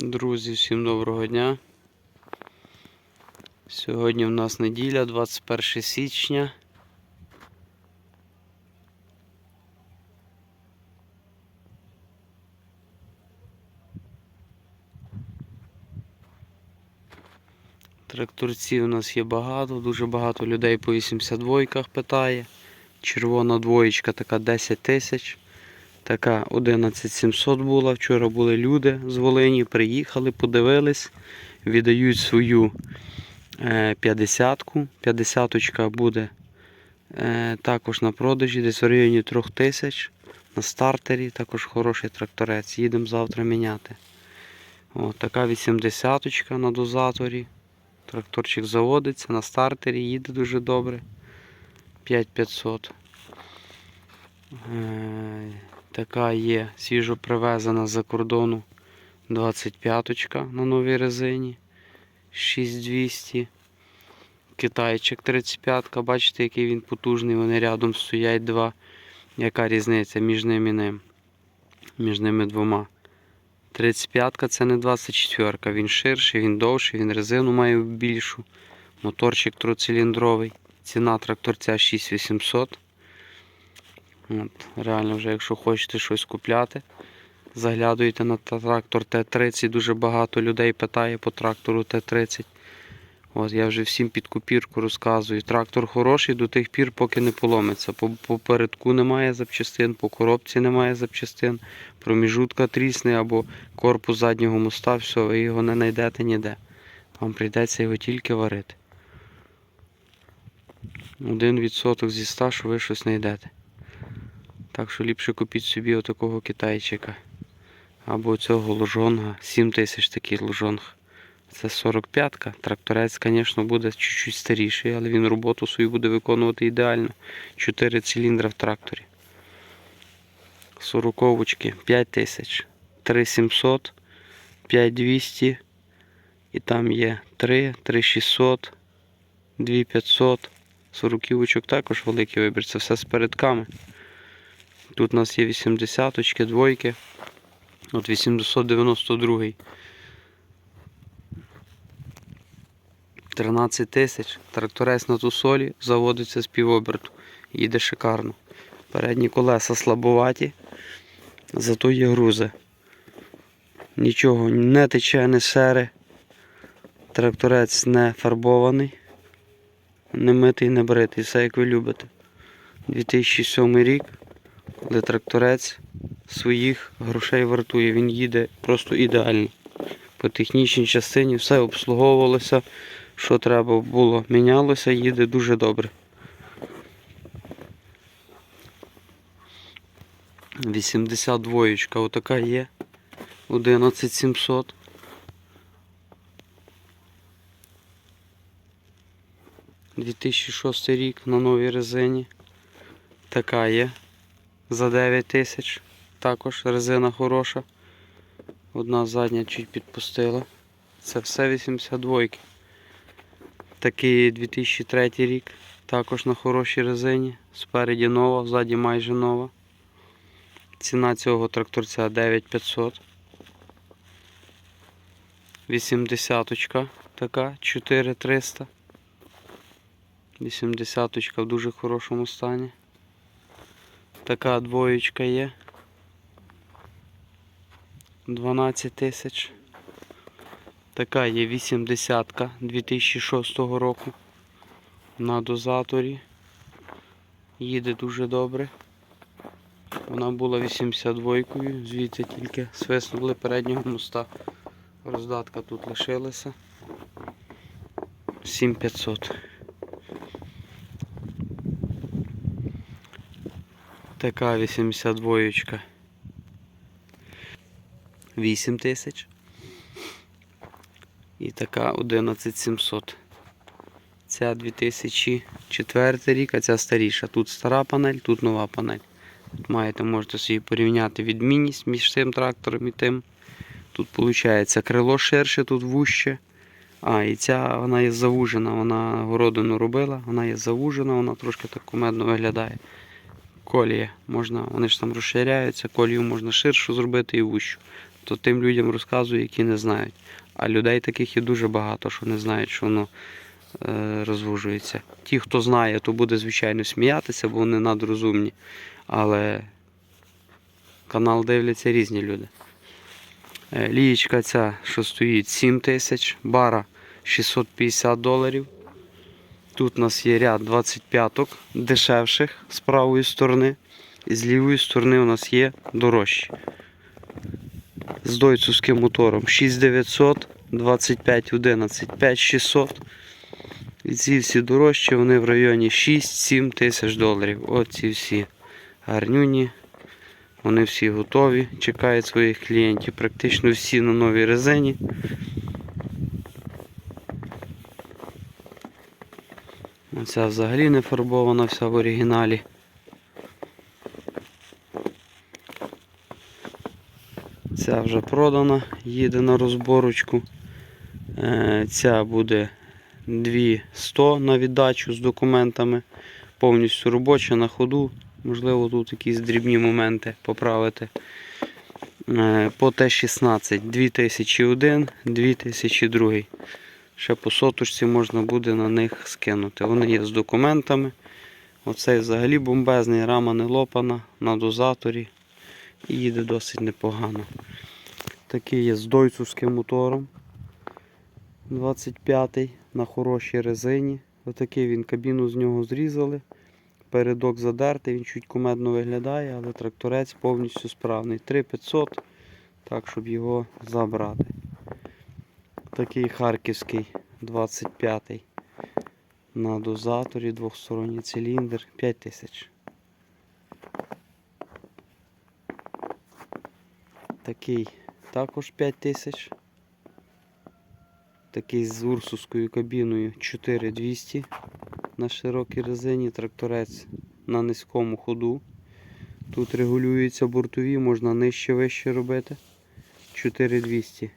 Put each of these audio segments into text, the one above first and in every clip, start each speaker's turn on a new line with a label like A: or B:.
A: Друзі, всім доброго дня. Сьогодні в нас неділя, 21 січня. Тракторців у нас є багато, дуже багато людей по 82-ках питає. Червона двоєчка така 10 тисяч. Така 11700 була. Вчора були люди з Волині, приїхали, подивились, віддають свою е, 50-ку. 50-очка буде е, також на продажі, десь в районі 3000 на стартері. Також хороший тракторець. Їдемо завтра міняти. О, така 80-очка на дозаторі. Тракторчик заводиться на стартері, їде дуже добре. 5500. Така є свіжо привезена з-за кордону 25-ка на новій резині 6200. Китайчик 35-ка, бачите, який він потужний, вони рядом стоять два. Яка різниця між ним і ним? Між ними двома. 35-ка це не 24-ка, він ширший, він довший, він резину має більшу. Моторчик троциліндровий. Ціна тракторця 6800. От, реально, вже якщо хочете щось купляти, заглядуйте на трактор Т-30. Дуже багато людей питає по трактору Т-30. От, я вже всім під копірку розказую. Трактор хороший до тих пір, поки не поломиться. По, по немає запчастин, по коробці немає запчастин, проміжутка трісне або корпус заднього моста, все, ви його не знайдете ніде. Вам прийдеться його тільки варити. Один відсоток зі 100, що ви щось знайдете. Так що ліпше купіть собі отакого китайчика. Або цього ложонга. 7 тисяч такий ложонг. Це 45-ка. Тракторець, звісно, буде чуть-чуть старіший, але він роботу свою буде виконувати ідеально. 4 циліндри в тракторі. 40-очки 5 тисяч. 3700, 5200. І там є 3, 3600, 2500. 40 також великий вибір. Це все з передками. Тут у нас є 80-очки, двойки. От 892. 13 тисяч. Тракторець на тусолі заводиться з півоберту. Їде шикарно. Передні колеса слабоваті, зато є грузи. Нічого не тече, не сере. Тракторець не фарбований, не митий, не бритий. Все як ви любите. 2007 рік але тракторець своїх грошей вартує. Він їде просто ідеально. По технічній частині все обслуговувалося, що треба було, мінялося, їде дуже добре. 82 отака є. 11700. Дві тисячі рік на новій резині. Така є за 9 тисяч. Також резина хороша. Одна задня чуть підпустила. Це все 82. Такий 2003 рік. Також на хорошій резині. Спереді нова, ззаді майже нова. Ціна цього тракторця 9500. 80-очка така 4300. 80-очка в дуже хорошому стані. Така двоєчка є. 12 тисяч. Така є 80 -ка 2006 року. На дозаторі. Їде дуже добре. Вона була 82-кою, звідси тільки свиснули переднього моста. Роздатка тут лишилася. 7500. Така 82 8 тисяч. І така 11700. Ця 2004 рік, а ця старіша. Тут стара панель, тут нова панель. Тут маєте, можете собі порівняти відмінність між цим трактором і тим. Тут виходить крило ширше, тут вуще. А, і ця вона є завужена, вона городину робила, вона є завужена, вона трошки так кумедно виглядає колія. Можна, вони ж там розширяються, колію можна ширшу зробити і вущу. то тим людям розказую, які не знають. А людей таких є дуже багато, що не знають, що воно е, розвужується. Ті, хто знає, то буде, звичайно, сміятися, бо вони надрозумні. Але канал дивляться різні люди. Е, Лієчка ця, що стоїть 7 тисяч, бара 650 доларів. Тут у нас є ряд 25-ок дешевших з правої сторони. І з лівої сторони у нас є дорожчі. З дойцовським мотором 6900, 2511, 5600. І ці всі дорожчі, вони в районі 6-7 тисяч доларів. От ці всі гарнюні. Вони всі готові, чекають своїх клієнтів. Практично всі на новій резині. Оця взагалі не фарбована, вся в оригіналі. Ця вже продана, їде на розборочку. Е, Ця буде 200 на віддачу з документами. Повністю робоча на ходу. Можливо, тут якісь дрібні моменти поправити. Е, По Т-16 2001, 2002. Ще по соточці можна буде на них скинути. Вони є з документами. Оцей взагалі бомбезний, рама не лопана на дозаторі і їде досить непогано. Такий є з дойцовським мотором 25-й на хорошій резині. Отакий він кабіну з нього зрізали. Передок задертий, він чуть кумедно виглядає, але тракторець повністю справний. 3500, так, щоб його забрати. Такий харківський 25-й на дозаторі, двохсторонній циліндр 5000. Такий також 5000. Такий з урсусською кабіною 4200 на широкій резині, тракторець на низькому ходу. Тут регулюються бортові, можна нижче вище робити. 4200.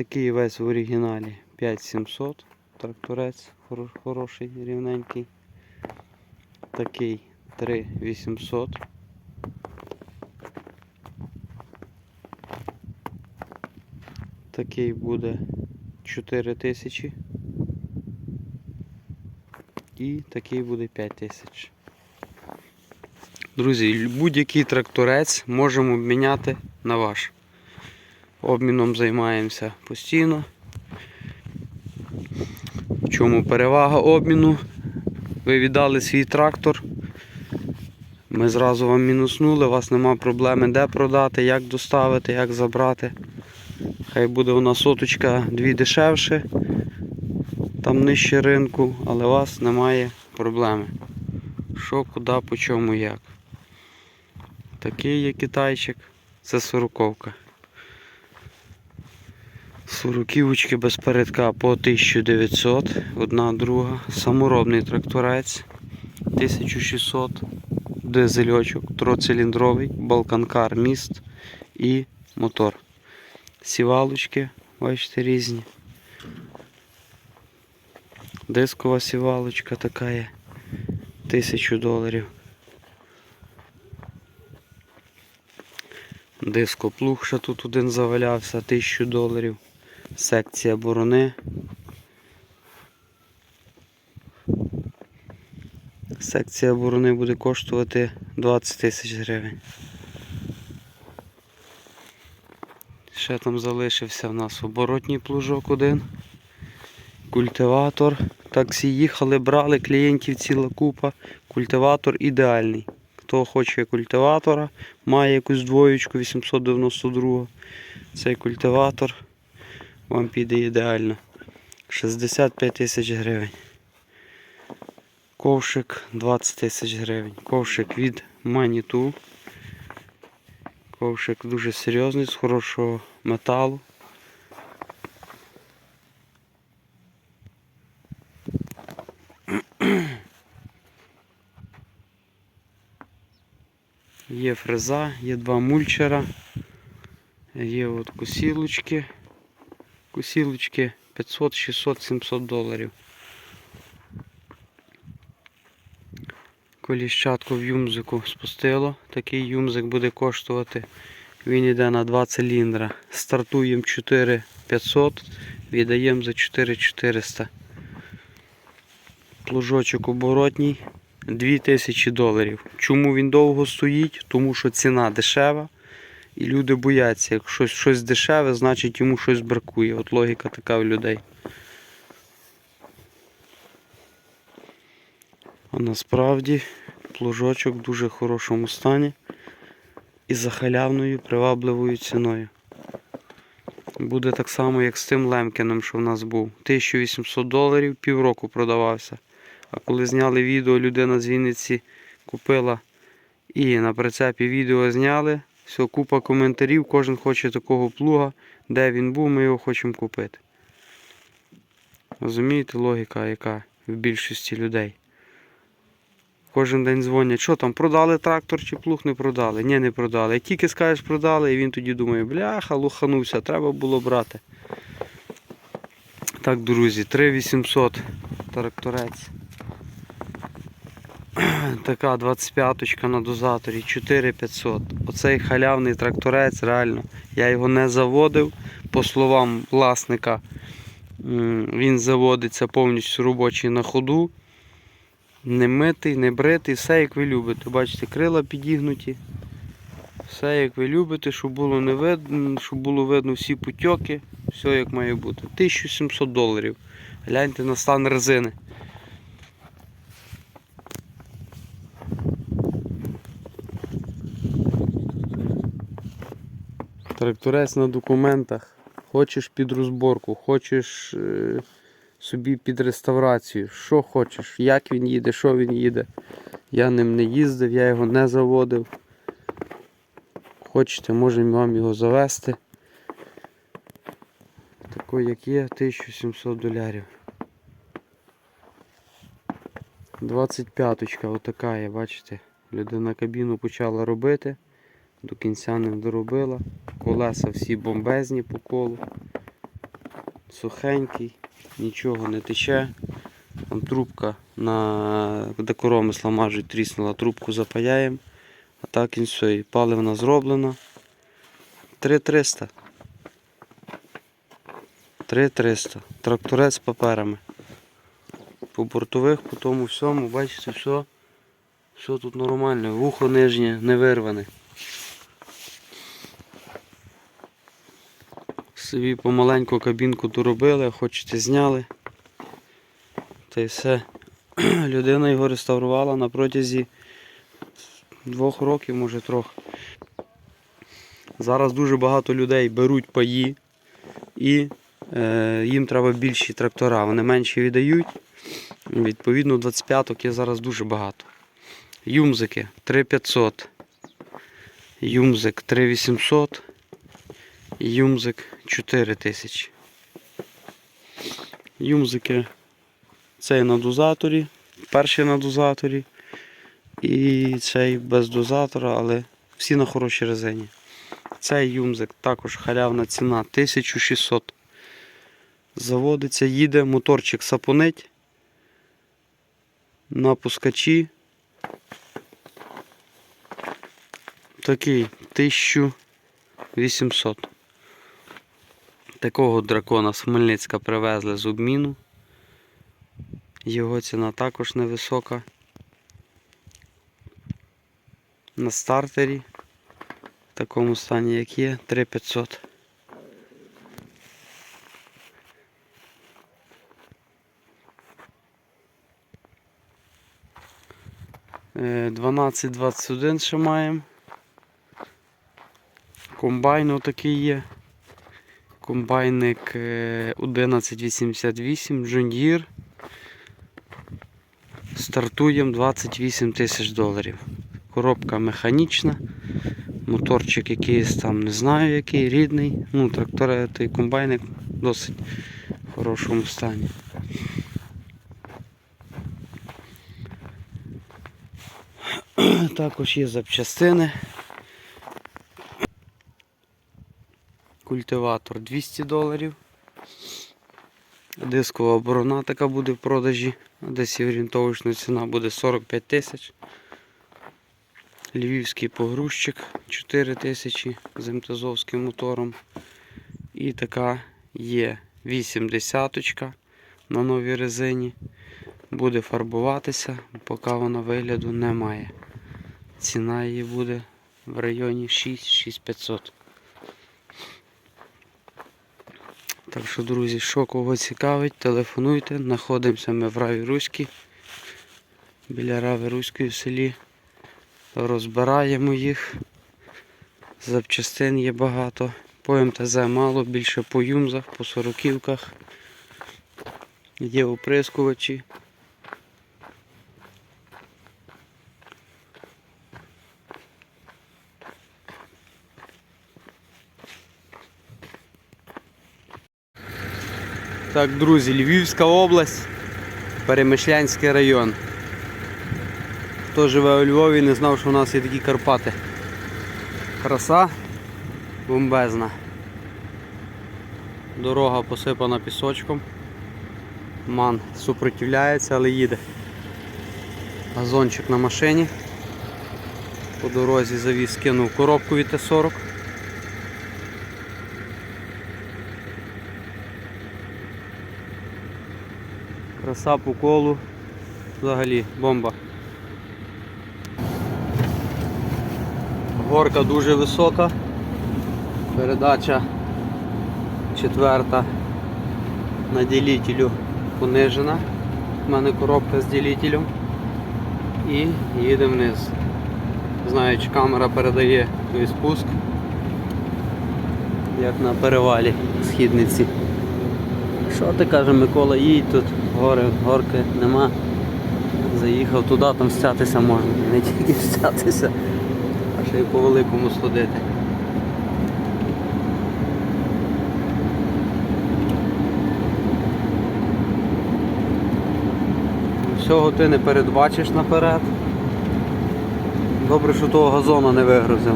A: Такий весь в оригіналі 5700. Тракторець хороший, рівненький. Такий 3800. Такий буде 4000. І такий буде 5000. Друзі, будь-який тракторець можемо обміняти на ваш. Обміном займаємося постійно. В чому перевага обміну? Ви віддали свій трактор. Ми зразу вам мінуснули, у вас нема проблеми де продати, як доставити, як забрати. Хай буде у нас соточка дві дешевше, там нижче ринку, але у вас немає проблеми. Що, куди, по чому, як. Такий є китайчик, це сороковка. Сороківочки без передка по 1900, одна друга. Саморобний тракторець 1600, дизельочок, троциліндровий, балканкар міст і мотор. Сівалочки, бачите, різні. Дискова сівалочка така є. Тисячу доларів. Дископлуг ще тут один завалявся, тисячу доларів. Секція борони. Секція борони буде коштувати 20 тисяч гривень. Ще там залишився в нас оборотній плужок один. Культиватор. Таксі їхали, брали клієнтів ціла купа. Культиватор ідеальний. Хто хоче культиватора, має якусь двоєчку 892. Цей культиватор вам піде ідеально. 65 тисяч гривень. Ковшик 20 тисяч гривень. Ковшик від Маніту. Ковшик дуже серйозний, з хорошого металу. Є фреза, є два мульчера, є от косілочки. Косілочки 500, 600, 700 доларів. Коліщатку в юмзику спустило. Такий юмзик буде коштувати Він йде на 2 циліндра. Стартуємо 4500, віддаємо за 4400. Плужочок оборотній 2000 доларів. Чому він довго стоїть? Тому що ціна дешева. І люди бояться, якщо щось, дешеве, значить йому щось бракує. От логіка така в людей. А насправді плужочок в дуже хорошому стані і за халявною привабливою ціною. Буде так само, як з тим Лемкіном, що в нас був. 1800 доларів півроку продавався. А коли зняли відео, людина з Вінниці купила і на прицепі відео зняли. Все, купа коментарів, кожен хоче такого плуга. Де він був, ми його хочемо купити. Розумієте, логіка, яка в більшості людей. Кожен день дзвонять, що там, продали трактор чи плуг не продали? Ні, не продали. Як тільки скажеш продали, і він тоді думає, бляха, лоханувся, треба було брати. Так, друзі, 3800 тракторець. Така 25-ка на дозаторі, 4500. Оцей халявний тракторець, реально. Я його не заводив. По словам власника, він заводиться повністю робочий на ходу. Не митий, не бритий, все як ви любите. Бачите, крила підігнуті. Все як ви любите, щоб було не видно, щоб було видно всі путьоки, все як має бути. 1700 доларів. Гляньте на стан резини. Тракторець на документах. Хочеш під розборку, хочеш е, собі під реставрацію. Що хочеш, як він їде, що він їде. Я ним не їздив, я його не заводив. Хочете, можемо вам його завести. Такий, як є, 1700 долярів. 25-ка, отака є, бачите. Людина кабіну почала робити, до кінця не доробила. Колеса всі бомбезні по колу. Сухенький, нічого не тече. Там трубка на де коромисла тріснула, трубку запаяємо. А так він все, і паливна зроблена. 3300. 3300. Тракторець з паперами. По бортових, по тому всьому, бачите, все, все тут нормально. Вухо нижнє не вирване. Собі помаленьку кабінку доробили, хочете зняли. Та й все. Людина його реставрувала на протязі двох років, може трохи. Зараз дуже багато людей беруть паї і е, їм треба більші трактора. Вони менші віддають. Відповідно, 25-ок є зараз дуже багато. Юмзики 3500. Юмзик 3800. Юмзик 4000. Юмзики цей на дозаторі, перший на дозаторі і цей без дозатора, але всі на хорошій резині. Цей юмзик також халявна ціна 1600. Заводиться, їде, моторчик сапонить на пускачі. Такий 1800. Такого дракона з Хмельницька привезли з обміну. Його ціна також невисока. На стартері в такому стані, як є, 3500. Е, 1221 ще маємо. Комбайн отакий є. Комбайник е, 1188 John Deere. Стартуємо 28 тисяч доларів. Коробка механічна, моторчик якийсь там не знаю який, рідний. Ну, трактор, той комбайник в досить хорошому стані. Також є запчастини. Культиватор 200 доларів. Дискова оборона така буде в продажі. Десь орієнтовочна ціна буде 45 тисяч. Львівський погрузчик 4000 з МТЗовським мотором. І така є 80 на новій резині. Буде фарбуватися, поки вона вигляду не має. Ціна її буде в районі 6-6500. Так що, друзі, що кого цікавить, телефонуйте. Знаходимося ми в Раві Руській. Біля Рави Руської в селі. Розбираємо їх. Запчастин є багато. По МТЗ мало, більше по юмзах, по сороківках. Є оприскувачі. Так, друзі, Львівська область, Перемишлянський район. Хто живе у Львові не знав, що у нас є такі Карпати. Краса бомбезна. Дорога посипана пісочком. Ман супротивляється, але їде. Газончик на машині. По дорозі завіз кинув коробку від Т-40. По колу. Взагалі бомба. Горка дуже висока. Передача четверта на ділітелю понижена. У мене коробка з ділітелем. І їдемо вниз. Знаю, чи камера передає той спуск, як на перевалі східниці. Що ти каже Микола, їдь тут, гори, горки нема. Заїхав туди, там стятися можна. Не тільки стятися, а ще й по великому сходити. Всього ти не передбачиш наперед. Добре, що того газону не вигрузив,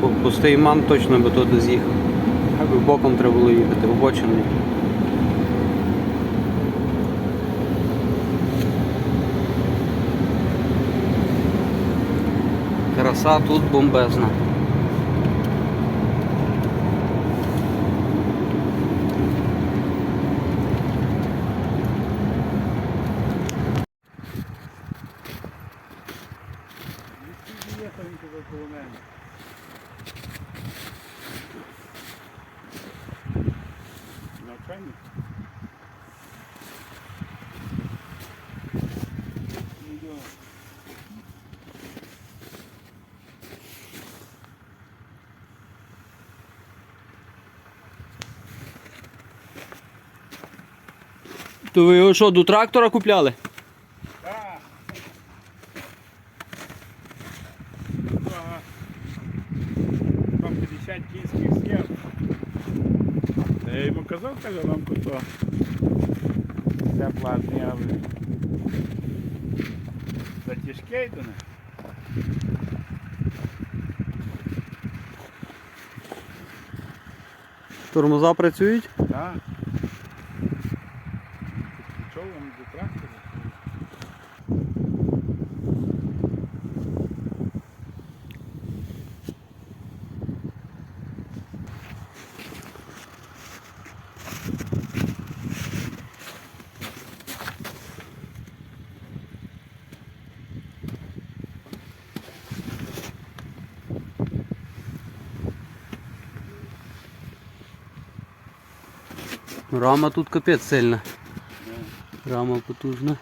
A: бо пустий ман точно би туди з'їхав. Боком треба було їхати, обочиною. Краса тут бомбезна. То ви його що, до трактора купляли?
B: Так. Там 50 кінських схем. Я йому казав, каже, вам то все платне, але затяжке йду не.
A: Тормоза працюють?
B: Вам до трактора.
A: Рама тут капець сильна. Рама потужна.